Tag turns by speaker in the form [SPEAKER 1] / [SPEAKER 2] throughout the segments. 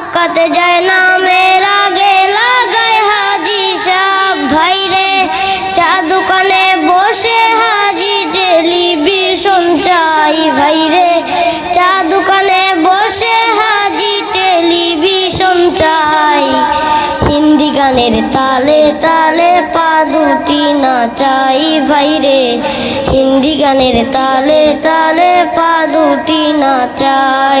[SPEAKER 1] মক্কাতে যায় না মেরা গে লাগাই হাজি সাহ ভাই রে, চা দোকানে বসে হাজি, টেলিভিশন চাই। ভাই রে, চা দোকানে বসে হাজি, টেলিভিশন চাই। হিন্দি গানের তালে তালে পা দুটি নাচাই। ভাই রে, হিন্দি গানের তালে তালে পা দুটি নাচাই।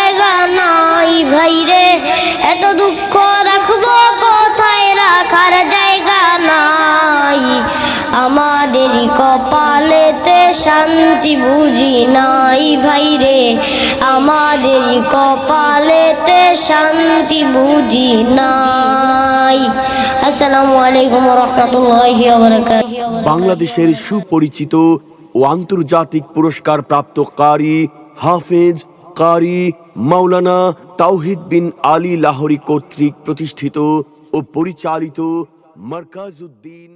[SPEAKER 1] নাই। আমাদেরই কপালেতে শান্তি বুঝি নাই ভাই রে আমাদেরই কপালেতে শান্তি বুঝি নাই। আসসালামু আলাইকুম রহমতুল্লাহি
[SPEAKER 2] বাংলাদেশের সুপরিচিত ও আন্তর্জাতিক পুরস্কার প্রাপ্ত কারি হাফেজ কারি মাওলানা তাওহিদ বিন আলী লাহোরি কর্তৃক প্রতিষ্ঠিত ও পরিচালিত মার্কাজ উদ্দিন